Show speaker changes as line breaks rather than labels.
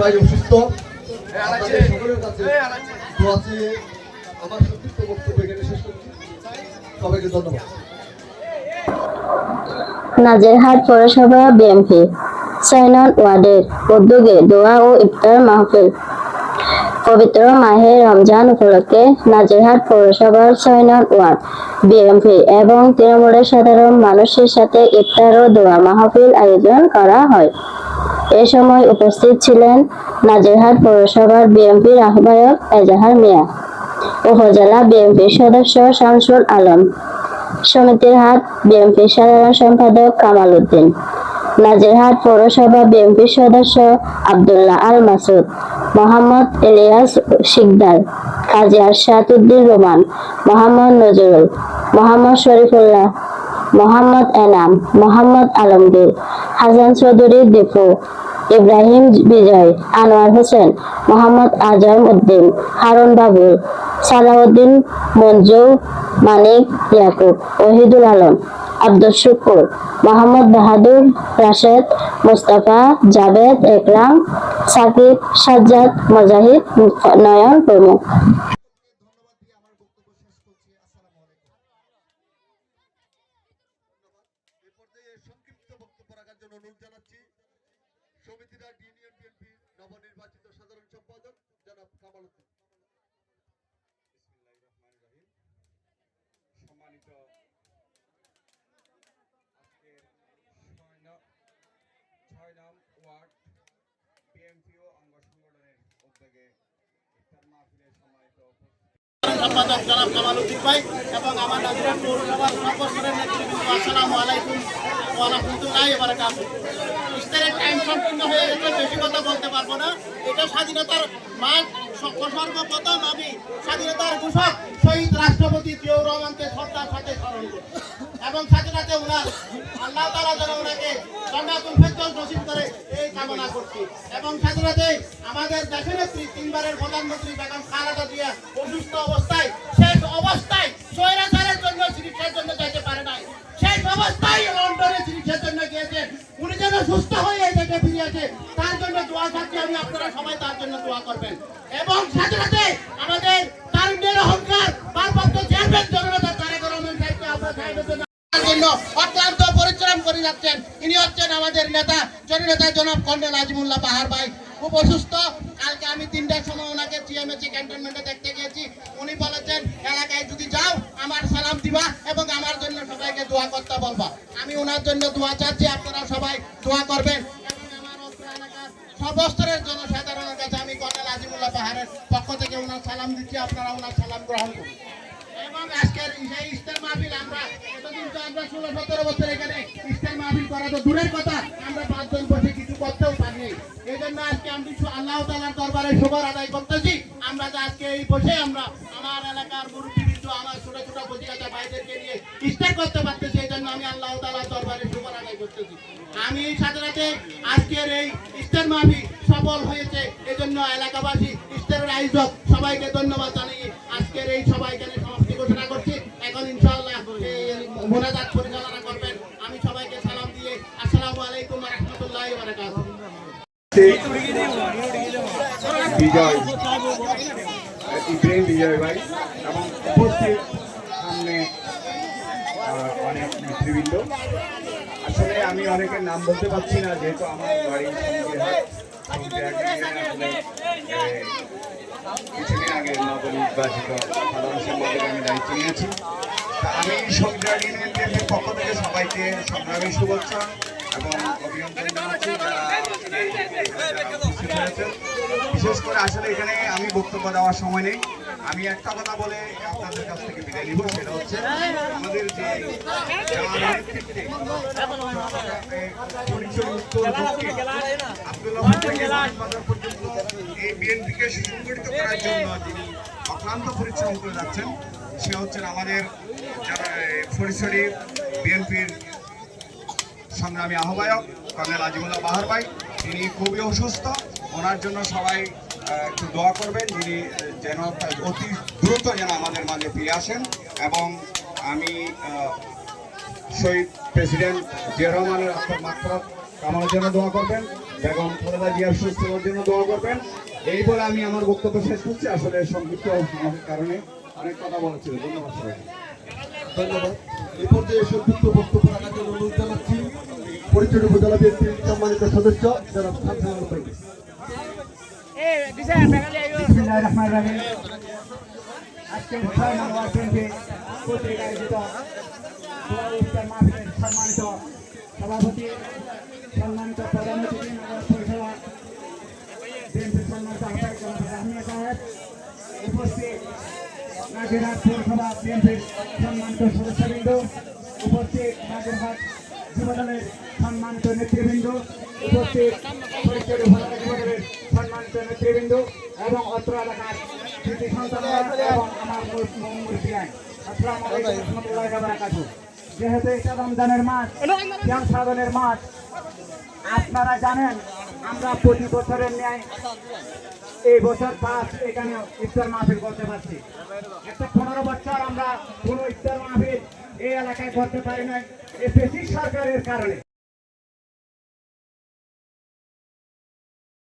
ভাই অসুস্থ। সকলের কাছে আমার সংক্ষিপ্ত বক্তব্য এখানে শেষ করছি। সবাইকে ধন্যবাদ।
নাজেরহাট পৌরসভা বিএমপি সাইনন ওয়ার্ডের উদ্যোগে দোয়া ও ইফতার মাহফিল। পবিত্র মাহে রমজান উপলক্ষে নাজেরহাট পৌরসভার ছয়নন ওয়ার্ড, বিএমপি এবং তৃণমূলের সাধারণ মানুষের সাথে ইফতার ও দোয়া মাহফিল আয়োজন করা হয়। এ সময় উপস্থিত ছিলেন নাজেরহাট পৌরসভার বিএমপির আহ্বায়ক এজাহার মিয়া, উপজেলা বিএনপির সদস্য শামসুল আলম, সমিতির হাট বিএনপির সাধারণ সম্পাদক কামাল উদ্দিন নাজিরহাট পৌরসভা বিএনপির সদস্য আব্দুল্লাহ আল মাসুদ মোহাম্মদ ইলিয়াস শিকদার, কাজী আরশাদ রোমান, মোহাম্মদ নজরুল, মোহাম্মদ শরীফুল্লাহ, মোহাম্মদ এনাম, মোহাম্মদ আলমগীর, হাসান চৌধুরী দীপু ইব্রাহিম বিজয়, আনোয়ার হোসেন, মোহাম্মদ আজম উদ্দিন, হারুন বাবুল, সালাউদ্দিন মঞ্জু, মানিক ইয়াকুব, ওহিদুল আলম। আব্দুল শুকুর মোহাম্মদ বাহাদুর রাশেদ মুস্তাফা জাভেদ একরাম সাকিব সাজ্জাদ মুজাহিদ নয়ন প্রমুখ
আজকের ছয় নং ছয় নং ওয়ার্ড বিএমপি ও অঙ্গ সংগঠনের উদ্যোগে ইফতার মাহফিলের সম্মানিত
সম্পাদক জনাব কামাল ভাই এবং আমার নাজিরাট পৌরসভার সর্বস্তরের নেতৃবৃন্দ, আসসালামু আলাইকুম ওয়া রাহমাতুল্লাহি ওয়া বারাকাতুহু। ইফতারের টাইম সম্পূর্ণ হয়ে গেছে, বেশি কথা বলতে পারব না। এটা স্বাধীনতার স- সর্বপ্রথম আমি স্বাধীনতার ঘোষক, শহীদ রাষ্ট্রপতি জিয়াউর রহমানকে শ্রদ্ধার সাথে স্মরণ করি। এবং সাথে ওনার আল্লাহ তালা যেন ওনাকে জান্নাতুল ফেরদৌস করে এই কামনা করছি। এবং সাথে সাথে আমাদের দেশের নেত্রী, তিনবারের প্রধানমন্ত্রী বেগম খালেদা জিয়া অসুস্থ অবস্থায়, শেষ অবস্থায় স্বৈরাচারের জন্য চিকিৎসার জন্য যেতে পারে নাই। শেষ অবস্থায় লন্ডনে চিকিৎসার জন্য গিয়েছে। উনি যেন সুস্থ হয়ে এই দেশে ফিরে আসে, তার জন্য দোয়া চাচ্ছি আমি, আপনারা সবাই তার জন্য দোয়া করবেন। এবং সাথে সাথে আমাদের যাচ্ছেন। ইনি হচ্ছেন আমাদের নেতা, জননেতা জনাব কন্ডল আজিমুল্লাহ বাহার ভাই। খুব অসুস্থ। কালকে আমি তিনটার সময় ওনাকে সিএমএসি ক্যান্টনমেন্টে দেখতে গিয়েছি। উনি বলেছেন, এলাকায় যদি যাও, আমার সালাম দিবা এবং আমার জন্য সবাইকে দোয়া করতে বলবা। আমি ওনার জন্য দোয়া চাচ্ছি আপনারা সবাই দোয়া করবেন। সর্বস্তরের জনসাধারণের কাছে আমি কন্ডল আজিমুল্লাহ পাহাড়ের পক্ষ থেকে ওনার সালাম দিচ্ছি, আপনারা ওনার সালাম গ্রহণ করুন। এবং আজকের সেই ইস্তার মাহফিল আমরা, এতদিন তো আমরা ষোলো সতেরো বছর এখানে মাহফিল করা তো দূরের কথা, আমরা পাঁচজন বসে কিছু করতেও পারিনি এই জন্য আজকে আমি কিছু আল্লাহ তালার দরবারে শুকর আদায় করতেছি। আমরা তো আজকে এই বসে আমরা আমার এলাকার মুরব্বী বিন্দু আমার ছোট ছোট বজিকাতা ভাইদেরকে নিয়ে ইস্তার করতে পারতেছি, এই জন্য আমি আল্লাহ তালার দরবারে শুকর আদায় করতেছি। আমি সাথে সাথে আজকের এই ইস্তার মাহফিল সফল হয়েছে, এই জন্য এলাকাবাসী ইস্তারের আয়োজক সবাইকে ধন্যবাদ
বিজয় ইব্রাহিম বিজয় ভাই এবং উপস্থিত সামনে অনেক নেতৃবৃন্দ আসলে আমি অনেকের নাম বলতে পারছি না, যেহেতু আমার বাড়ি কিছুদিন আগে নবনির্বাচিত সাধারণ সম্পাদক আমি দায়িত্ব নিয়েছি। আমি বিএনপির পক্ষ থেকে সবাইকে সংগ্রামী শুভেচ্ছা। বিশেষ করে আসলে এখানে আমি বক্তব্য দেওয়ার সময় নেই। আমি একটা কথা বলে আপনাদের কাছ থেকে বিদায় নিব, সেটা হচ্ছে আমাদের যে এই বিএনপিকে সুসংগঠিত করার জন্য যিনি অক্লান্ত পরিশ্রম করে যাচ্ছেন, সে হচ্ছেন আমাদের যারা ফরিসরি বিএনপির সংগ্রামী আহ্বায়ক কর্নেল আজিমুল্লাহ বাহার ভাই, তিনি খুবই অসুস্থ। ওনার জন্য সবাই একটু দোয়া করবেন যিনি যেন অতি দ্রুত যেন আমাদের মাঝে ফিরে আসেন। এবং আমি শহীদ প্রেসিডেন্ট জিয়া রহমানের আত্মার মাত্রা আমার জন্য দোয়া করবেন, বেগম খালেদা জিয়ার সুস্থ হওয়ার জন্য দোয়া করবেন। এই বলে আমি আমার বক্তব্য শেষ করছি। আসলে সংক্ষিপ্ত কারণে অনেক কথা বলেছিল ধন্যবাদ সবাই
ধন্যবাদ। এই পর্যায়ে সংক্ষিপ্ত বক্তব্য রাখার জন্য অনুরোধ জানাচ্ছি। পরিচয় উপজেলা বিএনপির সম্মানিত সদস্য শামসুল
ছয় নম্বর আয়োজিত সম্মানিত সভাপতি সম্মানিত প্রধান অতিথি নগর পরিষেবা সম্মানিত সাহেব। উপস্থিত নাজিরহাট পৌরসভা বিএনপির সম্মানিত সদস্যবৃন্দ উপস্থিত নাজিরহাট যুবদলের সম্মানিত নেতৃবৃন্দ উপস্থিত পরিচয় যুবদলের সম্মানিত নেতৃবৃন্দ এবং অত্র এলাকার কৃতি সন্তানরা এবং আমার মুরব্বীরাই আসসালামু আলাইকুম রহমতুল্লাহি ওয়া বারাকাতুহু। যেহেতু এটা রমজানের মাস শ্যাম সাধনের মাস আপনারা জানেন আমরা প্রতি বছরের ন্যায় এই বছর পাঁচ এখানে ইফতার মাহফিল করতে পারছি। একটা পনেরো বছর আমরা কোনো ইফতার মাহফিল এই এলাকায় করতে পারি না ব্রিটিশ সরকারের কারণে।